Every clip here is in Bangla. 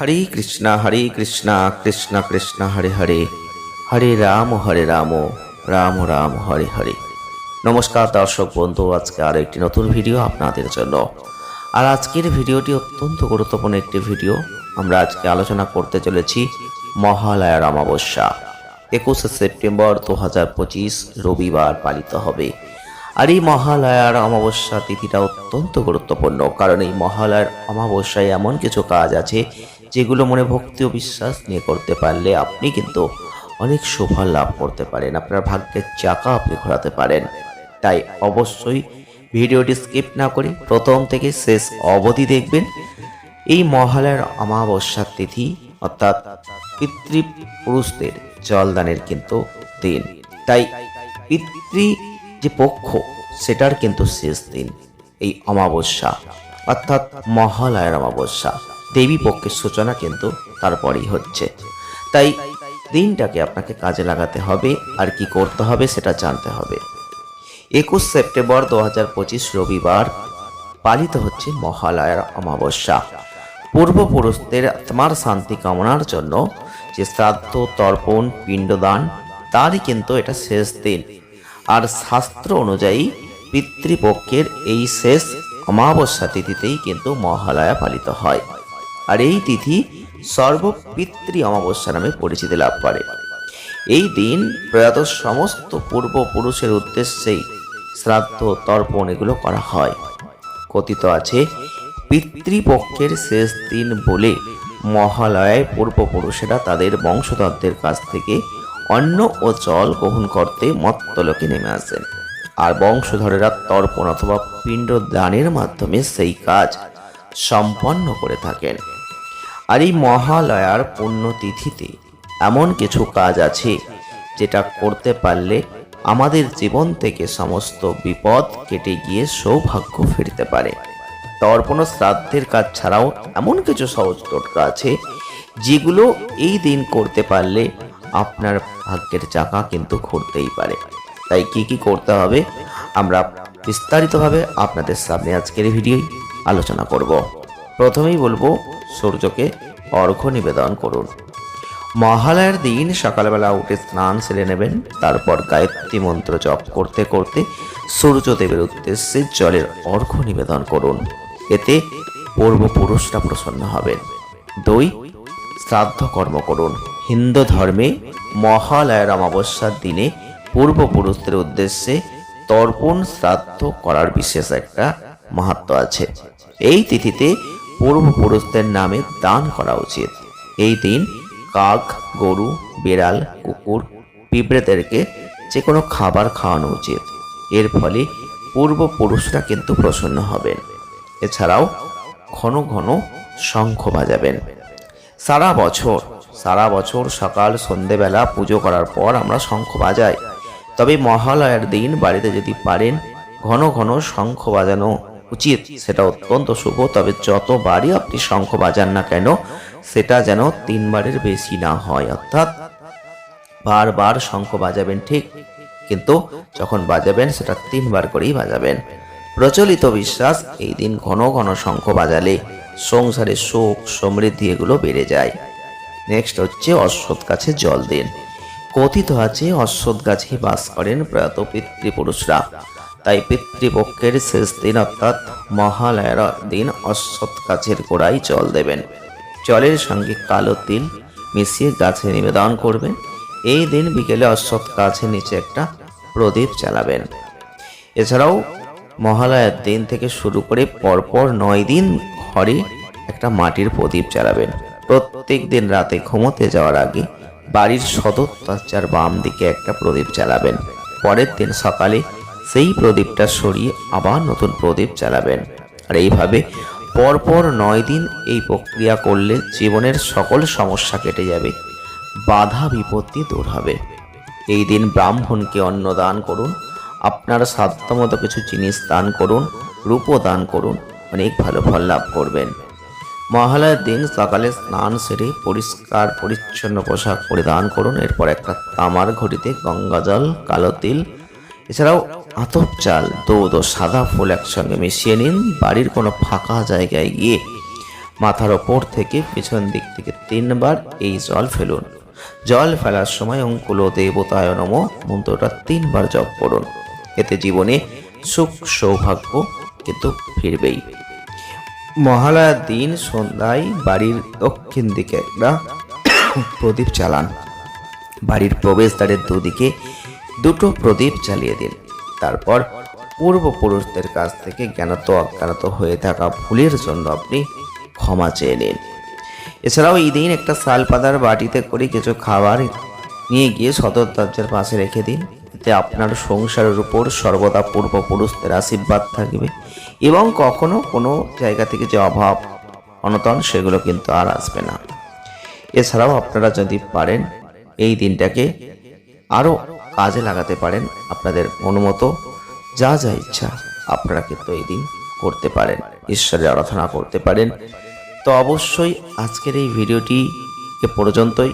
হরে কৃষ্ণ হরে কৃষ্ণ কৃষ্ণ কৃষ্ণ, হরে হরে। হরে রাম হরে রাম রাম রাম, হরে হরে। নমস্কার দর্শক বন্ধু, আজকে আর একটি নতুন ভিডিও আপনাদের জন্য। আর আজকের ভিডিওটি অত্যন্ত গুরুত্বপূর্ণ একটি ভিডিও। আমরা আজকে আলোচনা করতে চলেছি মহালয়ার অমাবস্যা। একুশে সেপ্টেম্বর দু হাজার পঁচিশ, রবিবার পালিত হবে। আর এই মহালয়ার অমাবস্যা তিথিটা অত্যন্ত গুরুত্বপূর্ণ। কারণ এই মহালয়ার অমাবস্যায় এমন কিছু কাজ আছে যেগুলো মনে ভক্তি ও বিশ্বাস নিয়ে করতে পারলে আপনি কিন্তু অনেক সুফল লাভ করতে পারেন, আপনার ভাগ্যের চাকা আপনি ঘোরাতে পারেন। তাই অবশ্যই ভিডিওটি স্কিপ না করে প্রথম থেকে শেষ অবধি দেখবেন। এই মহালয়ার অমাবস্যার তিথি অর্থাৎ পিতৃপুরুষদের জলদানের কিন্তু দিন। তাই পিতৃ যে পক্ষ, সেটার কিন্তু শেষ দিন, এই অমাবস্যা, অর্থাৎ মহালয়ার অমাবস্যা। দেবী পক্ষের সূচনা কিন্তু তারপরেই হচ্ছে। তাই দিনটাকে আপনাকে কাজে লাগাতে হবে, আর কি করতে হবে সেটা জানতে হবে। একুশ সেপ্টেম্বর দু হাজার পঁচিশ রবিবার পালিত হচ্ছে মহালয়ার অমাবস্যা। পূর্বপুরুষদের আত্মার শান্তি কামনার জন্য যে শ্রাদ্ধ, তর্পণ, পিণ্ডদান, তারই কিন্তু এটা শেষ দিন। আর শাস্ত্র অনুযায়ী পিতৃপক্ষের এই শেষ অমাবস্যা তিথিতেই কিন্তু মহালয়া পালিত হয়। আর এই তিথি সর্বপিতৃ অমাবস্যা নামে পরিচিতি লাভ করে। এই দিন প্রয়াত সমস্ত পূর্বপুরুষের উদ্দেশ্যেই শ্রাদ্ধ, তর্পণ এগুলো করা হয়। কথিত আছে, পিতৃপক্ষের শেষ দিন বলে মহালয়ায় পূর্বপুরুষেরা তাদের বংশধরদের কাছ থেকে অন্ন ও জল গ্রহণ করতে মত্তলোকে নেমে আসেন। আর বংশধরেরা তর্পণ অথবা পিণ্ড দানের মাধ্যমে সেই কাজ সম্পন্ন করে থাকেন। আর এই মহালয়ার পুণ্যতিথিতে এমন কিছু কাজ আছে যেটা করতে পারলে আমাদের জীবন থেকে সমস্ত বিপদ কেটে গিয়ে সৌভাগ্য ফিরতে পারে। তর্পণ শ্রাদ্ধের কাজ ছাড়াও এমন কিছু সহজ টোটকা আছে যেগুলো এই দিন করতে পারলে আপনার ভাগ্যের চাকা কিন্তু ঘুরতেই পারে। তাই কি কি করতে হবে আমরা বিস্তারিতভাবে আপনাদের সামনে আজকের ভিডিওই আলোচনা করব। প্রথমেই বলব, সূর্যকে অর্ঘ্য নিবেদন করুন। মহালয়ার দিন সকালবেলা উঠে স্নান সেরে নেবেন, তারপর গায়ত্রী মন্ত্র জপ করতে করতে সূর্যদেবের উদ্দেশ্যে জলের অর্ঘ্য নিবেদন করুন। এতে পূর্বপুরুষরা প্রসন্ন হবেন। দুই, শ্রাদ্ধ কর্ম করুন। হিন্দু ধর্মে মহালয়ার অমাবস্যার দিনে পূর্বপুরুষদের উদ্দেশ্যে তর্পণ শ্রাদ্ধ করার বিশেষ একটা মাহাত্ম আছে। এই তিথিতে পূর্বপুরুষদের নামে দান করা উচিত। এই দিন কাক, গরু, বিড়াল, কুকুর, পিঁপড়েদেরকে যে কোনো খাবার খাওয়ানো উচিত। এর ফলে পূর্বপুরুষরা কিন্তু প্রসন্ন হবেন। এছাড়াও ঘন ঘন শঙ্খ বাজাবেন। সারা বছর সারা বছর সকাল, সন্ধেবেলা পুজো করার পর আমরা শঙ্খ বাজাই। তবে মহালয়ার দিন বাড়িতে যদি পারেন, ঘন ঘন শঙ্খ বাজানো উচিত। সেটা অত্যন্ত শুভ, তবে যতবারই আপনি শঙ্খ বাজান না কেন, সেটা যেন তিনবারের বেশি না হয়। অর্থাৎ বারবার শঙ্খ বাজাবেন ঠিক, কিন্তু যখন বাজাবেন, সেটা তিনবার করেই বাজাবেন। প্রচলিত বিশ্বাস, এই দিন ঘন ঘন শঙ্খ বাজালে সংসারে সুখ সমৃদ্ধি এগুলো বেড়ে যায়। নেক্সট হচ্ছে অশ্বত্থ গাছে জল দিন। কথিত আছে, অশ্বত্থ গাছে বাস করেন প্রয়াত পিতৃপুরুষরা। তাই পিতৃপক্ষের শেষ দিন অর্থাৎ মহালয়ার দিন অশ্বত্থ গাছের গোড়ায় জল দেবেন। জলের সঙ্গে কালো তিল মিশিয়ে গাছে নিবেদন করবেন। এই দিন বিকেলে অশ্বত্থ গাছের নিচে একটা প্রদীপ চালাবেন এছাড়াও মহালয়ার দিন থেকে শুরু করে পরপর নয় দিন ঘরে একটা মাটির প্রদীপ চালাবেন প্রত্যেক দিন রাতে ঘুমোতে যাওয়ার আগে বাড়ির সদর বাম দিকে একটা প্রদীপ চালাবেন পরের দিন সকালে সেই প্রদীপটা সরিয়ে আবার নতুন প্রদীপ চালাবেন আর এইভাবে পরপর নয় দিন এই প্রক্রিয়া করলে জীবনের সকল সমস্যা কেটে যাবে, বাধা বিপত্তি দূর হবে। এই দিন ব্রাহ্মণকে অন্ন দান করুন, আপনার সাধ্যমতো কিছু জিনিস দান করুন, রূপও দান করুন, অনেক ভালো ফল লাভ করবেন। মহালয়ার দিন সকালে স্নান সেরে পরিষ্কার, পরিচ্ছন্ন পোশাক পরিধান করুন। এরপর একটা তামার ঘটিতে গঙ্গা জল কালো তিল, এছাড়াও আতপ চাল দুধ ও সাদা ফুল একসঙ্গে মিশিয়ে নিন। বাড়ির কোনো ফাঁকা জায়গায় গিয়ে মাথার ওপর থেকে পিছন দিক থেকে তিনবার এই জল ফেলুন। জল ফেলার সময় অঙ্কুল দেবতায় নম, মন্ত্রটা তিনবার জপ করুন। এতে জীবনে সুখ, সৌভাগ্য কিন্তু ফিরবেই। মহালয়ার দিন সন্ধ্যায় বাড়ির দক্ষিণ দিকে একটা প্রদীপ চালান। বাড়ির প্রবেশদ্বারের দুদিকে দুটো প্রদীপ জ্বালিয়ে দিন। তারপর পূর্বপুরুষদের কাছ থেকে জ্ঞানত অজ্ঞানত হয়ে থাকা ভুলের জন্য আপনি ক্ষমা চেয়ে নিন। এছাড়াও এই দিন একটা শালপাতার বাটিতে করে কিছু খাবার নিয়ে গিয়ে সদর দরজার পাশে রেখে দিন। এতে আপনার সংসারের উপর সর্বদা পূর্বপুরুষদের আশীর্বাদ থাকবে এবং কখনো কোনো জায়গা থেকে যে অভাব অনতন সেগুলো কিন্তু আর আসবে না। এছাড়াও আপনারা যদি পারেন, এই দিনটাকে আরও কাজে লাগাতে পারেন আপনাদের অনুমত যা যা ইচ্ছা আপনারা কিন্তু এই দিন করতে পারেন, ঈশ্বরের আরাধনা করতে পারেন। তো অবশ্যই আজকের এই ভিডিওটি এ পর্যন্তই।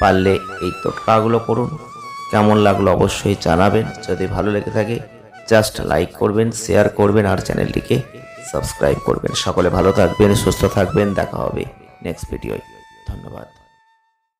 পারলে এই টোটকাগুলো করুন। কেমন লাগল অবশ্যই জানাবেন। যদি ভালো লেগে থাকে জাস্ট লাইক করবেন শেয়ার করবেন আর চ্যানেলটিকে সাবস্ক্রাইব করবেন। সকলে ভালো থাকবেন, সুস্থ থাকবেন। দেখা হবে নেক্সট ভিডিওয় ধন্যবাদ।